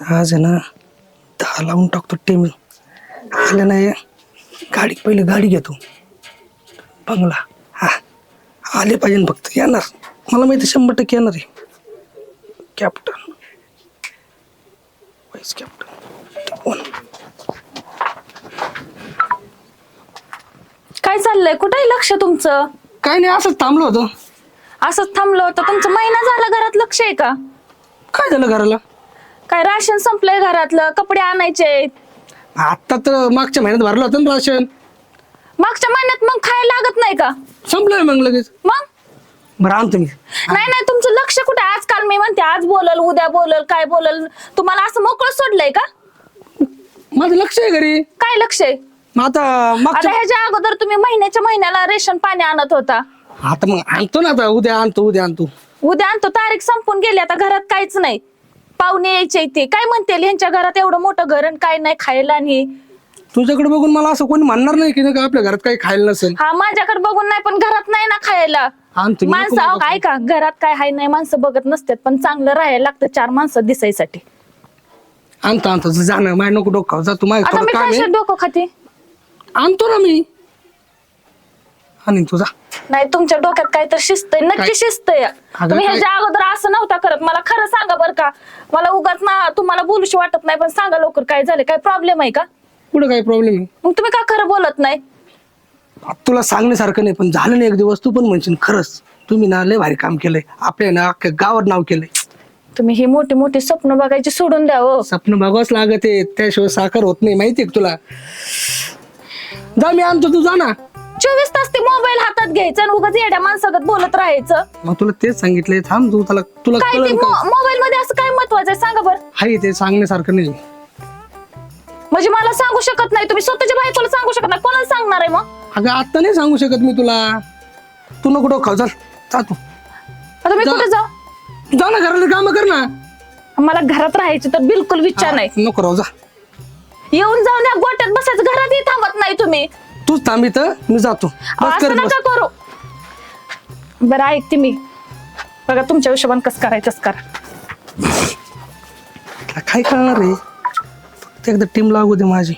आज आहे ना दहा लावून टाकतो टीम आलं नाही गाडी पहिले गाडी घेतो. बंगला. हा आले पाहिजे ना फक्त. येणार. मला माहिती शंभर टक्के येणार आहे. कॅप्टन वाईस कॅप्टन काय चाललंय? कुठे लक्ष तुमचं? काय नाही असंच थांबलो होतो. असंच थांबलं होतं. तुमचं महिना झाला घरात लक्ष आहे का? काय झालं घराला? काय राशन संपलंय घरातलं कपडे आणायचे आत्ता तर मागच्या महिन्यात भरलं होतं ना राशन. मागच्या महिन्यात मग खायला लागत नाही का? संपलं मग लगेच. मग? बरं आणतो मी. नाही नाही तुमचं लक्ष कुठे? आजकाल मी म्हणते आज बोलल उद्या बोलल काय बोलल. तुम्हाला असं मोकळं सोडलंय का? माझं लक्ष आहे घरी. काय लक्ष आहे? मग आता आता मागच्या ह्याच्या अगोदर तुम्ही महिन्याच्या महिन्याला रेशन पाणी आणत होता. आता मग आणतो ना आता उद्या आणतो उद्या आणतो. उद्या आणतो तारीख संपून गेली आता घरात काहीच नाही. पाहुणे यायचे ते काय म्हणतील? ह्यांच्या घरात एवढं मोठं घर आणि काय नाही खायला आणि तुझ्याकडे बघून मला असं कोणी म्हणणार नाही की नाही का आपल्या घरात काही खायला नसेल? हा माझ्याकडे बघून नाही पण घरात नाही ना खायला. माणसं अहो, ऐका घरात काय हाय नाही माणसं बघत नसतात पण चांगलं राहायला लागतं चार माणसं दिसायसाठी. आणतो आणतो तू जा ना माझ्या नको डोकं जा तू माझ्या आता थोडं मी काम कशात आहे डोकं खाते? आणतो ना मी. आणि तुझा नाही तुमच्या डोक्यात काय तर शिस्त आहे? नक्की शिस्त आहे अगं तुम्ही काय? ह्याच्या अगोदर असं नव्हता करत. मला खरं सांगा बरं का. मला उगाच ना तुम्हाला बोलूशी वाटत नाही पण सांगा लवकर काय झालं काय प्रॉब्लेम आहे का? पुढे काही प्रॉब्लेम आहे? मग तुम्ही का खरं बोलत नाही? आता तुला सांगण्यासारखं नाही पण झालं नाही एक दिवस. तू पण म्हणशील खरंच तुम्ही ना लय भारी काम केलंय. आपल्या ना अख्ख्या गावात नाव केलंय. तुम्ही ही मोठी मोठी स्वप्न बघायची सोडून द्या हो. स्वप्न बघावंच लागत आहे. त्याशिवाय साखर होत नाही माहितीये का तुला? जा मी आणतो. तू जा ना. चोवीस तास ते मोबाईल हातात घ्यायचं आणि उगाच येड्या माणसागत बोलत राहायचं. मग तुला तेच सांगितलंय थांब तू त्याला तुला काय ते कळलं का मोबाईल मध्ये असं काय महत्वाचं आहे? सांगा बरं. हाय ते सांगण्यासारखं नाही. म्हणजे मला सांगू शकत नाही तुम्ही स्वतःच्या बायकोला सांगू शकत नाही. कोणाला सांगणार आहे मग? अगं आता नाही सांगू शकत मी तुला. तू नको डोकं खाऊ, चल जा तू. आता मी जा. कुठे जाऊ? तू जा ना घराला काम कर ना. मला घरात राहायची तर बिलकुल विचार नाही. नको राहू जा. येऊन जाऊन या गोट्यात बसायचं. घरातही थांबत नाही तुम्ही. तूच थांब इथं मी जातो. अहो, बस कर असं बस. नका करू. बरं ऐकते मी. बघा तुमच्या हिशोबाने कसं करायचंच करा. काय करणार रे फक्त एकदा टीम लागू दे माझी.